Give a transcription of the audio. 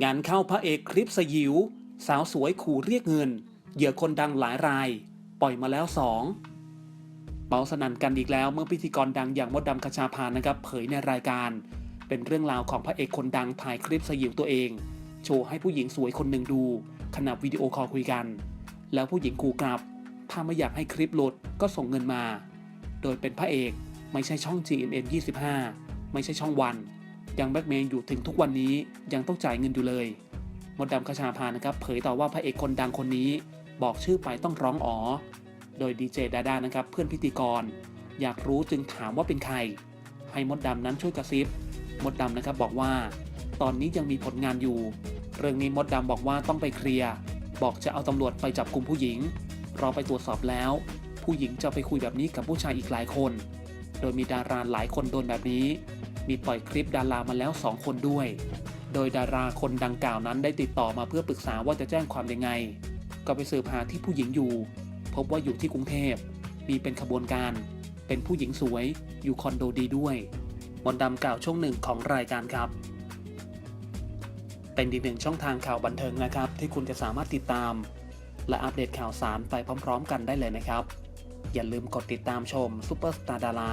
งานเข้าพระเอกคลิปสยิว สาวสวยขู่เรียกเงิน เหยื่อคนดังหลายราย ปล่อยมาแล้วสองเบาสนันกันอีกแล้วเมื่อพิธีกรดังอย่างมดดำคชาพานะครับ เผยในรายการ เป็นเรื่องราวของพระเอกคนดังถ่ายคลิปสยิวตัวเอง โชว์ให้ผู้หญิงสวยคนหนึ่งดู ขณะวิดีโอคอลคุยกัน แล้วผู้หญิงขู่กลับ ถ้าไม่อยากให้คลิปหลุดก็ส่งเงินมา โดยเป็นพระเอกไม่ใช่ช่อง GMM 25 ไม่ใช่ช่องวัน ยังแบ็กเมย์อยู่ถึงทุกวันนี้ยังต้องจ่ายเงินอยู่เลย มดดำคชาพานะครับเผยต่อว่าพระเอกคนดังคนนี้ บอกชื่อไปต้องร้องอ๋อ โดยดีเจดาดานะครับเพื่อนพิธีกร อยากรู้จึงถามว่าเป็นใคร ให้มดดำนั้นช่วยกระซิบ มดดำนะครับบอกว่า ตอนนี้ยังมีผลงานอยู่ เรื่องนี้มดดำบอกว่าต้องไปเคลียร์บอกจะเอาตำรวจไปจับกลุ่มผู้หญิงรอไปตรวจสอบแล้ว ผู้หญิงจะไปคุยแบบนี้กับผู้ชายอีกหลายคน โดยมีดาราหลายคนโดนแบบนี้ มีปล่อยคลิปดารามาแล้ว 2 คนด้วย โดยดาราคนดังกล่าวนั้นได้ติดต่อมาเพื่อปรึกษาว่าจะแจ้งความยังไง ก็ไปสืบหาที่ผู้หญิงอยู่ พบว่าอยู่ที่กรุงเทพ มีเป็นขบวนการ เป็นผู้หญิงสวย อยู่คอนโดดีด้วยมนดำกล่าวช่วงหนึ่งของรายการครับ เป็นอีกหนึ่งช่องทางข่าวบันเทิงนะครับ ที่คุณจะสามารถติดตาม และอัปเดตข่าวสารไปพร้อม ๆ กันได้เลยนะครับ อย่าลืมกดติดตามชมซูเปอร์สตาร์ดารา